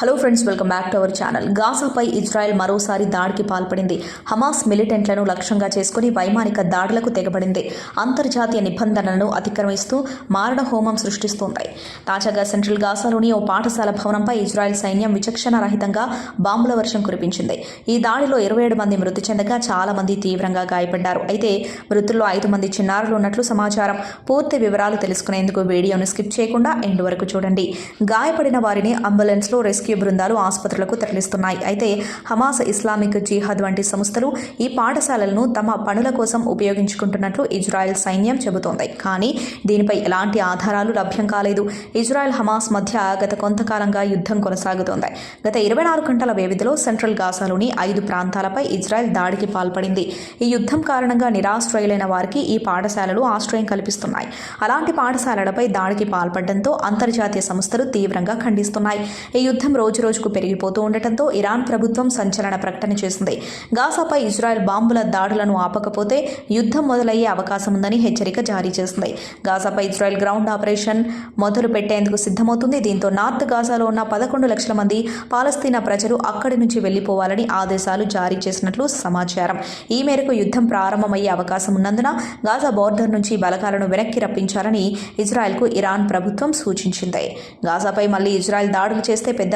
Hello friends welcome back to our channel గాజాపై Israel మరోసారి దాడికి పాల్పడింది. హమాస్ మిలిటెంట్లను లక్ష్యంగా చేసుకుని వైమానిక దాడులకు తెగబడింది. అంతర్జాతీయ నిబంధనలను అతిక్రమిస్తూ మారణ హోమం సృష్టిస్తోంది. తాజాగా సెంట్రల్ గాజాలోని ఓ పాఠశాల భవనంపై ఇజ్రాయెల్ సైన్యం విచక్షణ రహితంగా బాంబుల వర్షం కురిపించింది. ఈ దాడిలో ఇరవై ఏడు మంది మృతి చెందగా చాలా మంది తీవ్రంగా గాయపడ్డారు. అయితే మృతుల్లో ఐదు మంది చిన్నారులు ఉన్నట్లు సమాచారం. పూర్తి వివరాలు తెలుసుకునేందుకు వీడియోను స్కిప్ చేయకుండా ఎండ్ వరకు చూడండి. గాయపడిన వారిని అంబులెన్స్లో రెస్క్యూ బృందాలు ఆసుపత్రులకు తరలిస్తున్నాయి. అయితే హమాస్ ఇస్లామిక్ జిహాద్ వంటి సంస్థలు ఈ పాఠశాలలను తమ పనుల కోసం ఉపయోగించుకుంటున్నట్లు ఇజ్రాయెల్ సైన్యం చెబుతోంది. కానీ దీనిపై ఎలాంటి ఆధారాలు లభ్యం కాలేదు. ఇజ్రాయెల్ హమాస్ మధ్య గత కొంతకాలంగా యుద్ధం కొనసాగుతోంది. గత ఇరవై నాలుగు గంటల వ్యవధిలో సెంట్రల్ గాజాలోని ఐదు ప్రాంతాలపై ఇజ్రాయెల్ దాడికి పాల్పడింది. ఈ యుద్ధం కారణంగా నిరాశ్రయులైన వారికి ఈ పాఠశాలలు ఆశ్రయం కల్పిస్తున్నాయి. అలాంటి పాఠశాలలపై దాడికి పాల్పడడంతో అంతర్జాతీయ సంస్థలు తీవ్రంగా ఖండిస్తున్నాయి. ఈ యుద్ధం రోజు రోజుకు పెరిగిపోతూ ఉండటంతో ఇరాన్ ప్రభుత్వం సంచలన ప్రకటన చేసింది. గాజాపై ఇజ్రాయెల్ బాంబుల దాడులను ఆపకపోతే యుద్ధం మొదలయ్యే అవకాశం ఉందని హెచ్చరిక జారీ చేసింది. గాజాపై ఇజ్రాయెల్ గ్రౌండ్ ఆపరేషన్ మొదలు పెట్టేందుకు సిద్ధమవుతుంది. దీంతో నార్త్ గాజాలో ఉన్న పదకొండు లక్షల మంది పాలస్తీనా ప్రజలు అక్కడి నుంచి వెళ్ళిపోవాలని ఆదేశాలు జారీ చేసినట్లు సమాచారం. ఈ మేరకు యుద్ధం ప్రారంభమయ్యే అవకాశం ఉన్నందున గాజా బోర్డర్ నుంచి బలగాలను వెనక్కి రప్పించాలని ఇజ్రాయెల్కు ఇరాన్ ప్రభుత్వం సూచించింది. గాజాపై మళ్ళీ ఇజ్రాయెల్ దాడులు చేస్తే పెద్ద